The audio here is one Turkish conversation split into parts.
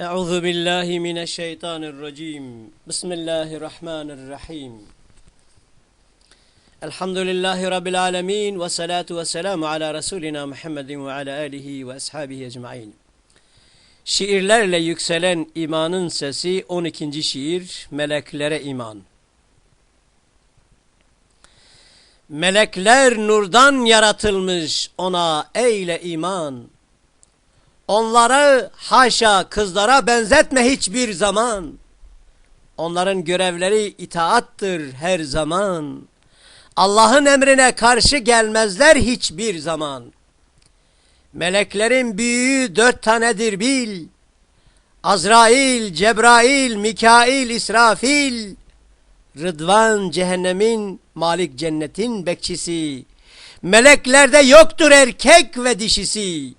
أعوذ بالله من الشيطان الرجيم بسم الله الرحمن الرحيم الحمد لله رب العالمين والصلاة والسلام على Resulina Muhammedin ve ala alihi ve ashabihi ecmain. Şiirlerle yükselen imanın sesi 12. şiir Meleklere iman. Melekler nurdan yaratılmış ona eyle iman. Onları haşa kızlara benzetme hiçbir zaman. Onların görevleri itaattır her zaman. Allah'ın emrine karşı gelmezler hiçbir zaman. Meleklerin büyüğü dört tanedir bil. Azrail, Cebrail, Mikail, İsrafil. Rıdvan cehennemin, Malik cennetin bekçisi. Meleklerde yoktur erkek ve dişisi.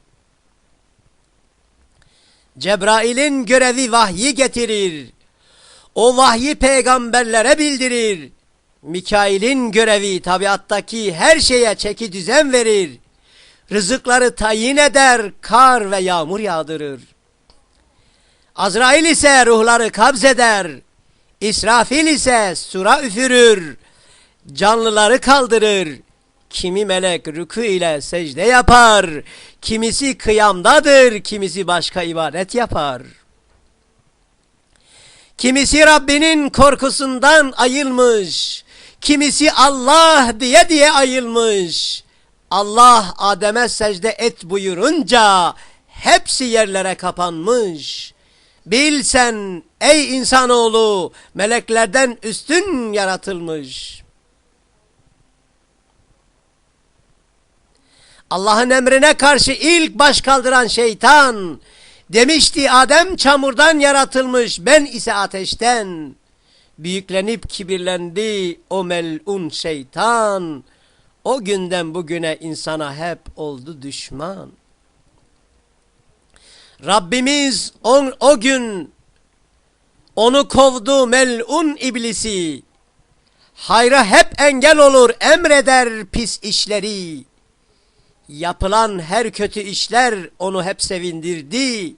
Cebrail'in görevi vahyi getirir. O vahyi peygamberlere bildirir. Mikail'in görevi tabiattaki her şeye çeki düzen verir. Rızıkları tayin eder, kar ve yağmur yağdırır. Azrail ise ruhları kabzeder. İsrafil ise sura üfürür. Canlıları kaldırır. Kimi melek rükû ile secde yapar. Kimisi kıyamdadır, kimisi başka ibadet yapar. Kimisi Rabbinin korkusundan ayılmış. Kimisi Allah diye diye ayılmış. Allah Adem'e secde et buyurunca hepsi yerlere kapanmış. Bil sen ey insanoğlu meleklerden üstün yaratılmış. Allah'ın emrine karşı ilk baş kaldıran şeytan demişti Adem çamurdan yaratılmış ben ise ateşten. Büyüklenip kibirlendi o melun şeytan. O günden bugüne insana hep oldu düşman. Rabbimiz on, o gün onu kovdu melun iblisi. Hayra hep engel olur emreder pis işleri. Yapılan her kötü işler onu hep sevindirdi.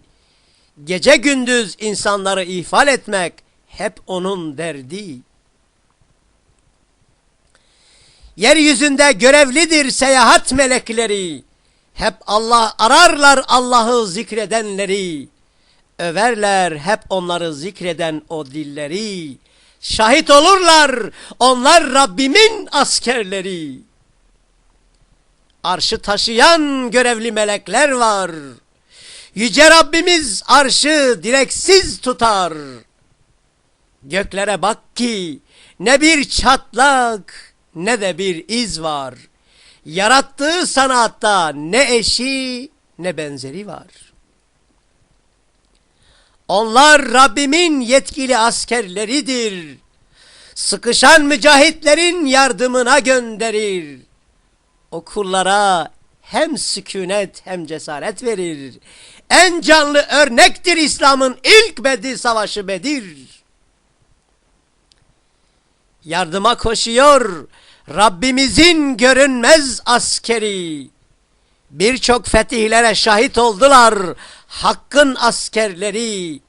Gece gündüz insanları ihfal etmek hep onun derdi. Yeryüzünde görevlidir seyahat melekleri. Hep Allah ararlar Allah'ı zikredenleri. Överler hep onları zikreden o dilleri. Şahit olurlar onlar Rabbimin askerleri. Arşı taşıyan görevli melekler var. Yüce Rabbimiz arşı direksiz tutar. Göklere bak ki ne bir çatlak ne de bir iz var. Yarattığı sanatta ne eşi ne benzeri var. Onlar Rabbimin yetkili askerleridir. Sıkışan mücahitlerin yardımına gönderir. O kullara hem sükunet hem cesaret verir. En canlı örnektir İslam'ın ilk Bedir Savaşı Bedir. Yardıma koşuyor Rabbimizin görünmez askeri. Birçok fetihlere şahit oldular Hakk'ın askerleri.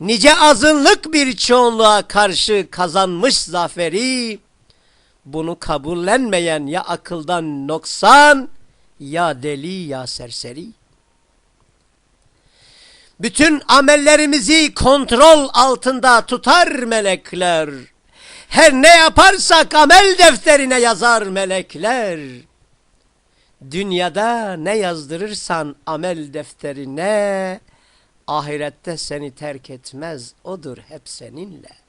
Nice azınlık bir çoğunluğa karşı kazanmış zaferi. Bunu kabullenmeyen ya akıldan noksan ya deli ya serseri. Bütün amellerimizi kontrol altında tutar melekler. Her ne yaparsak amel defterine yazar melekler. Dünyada ne yazdırırsan amel defterine, ahirette seni terk etmez, odur hep seninle.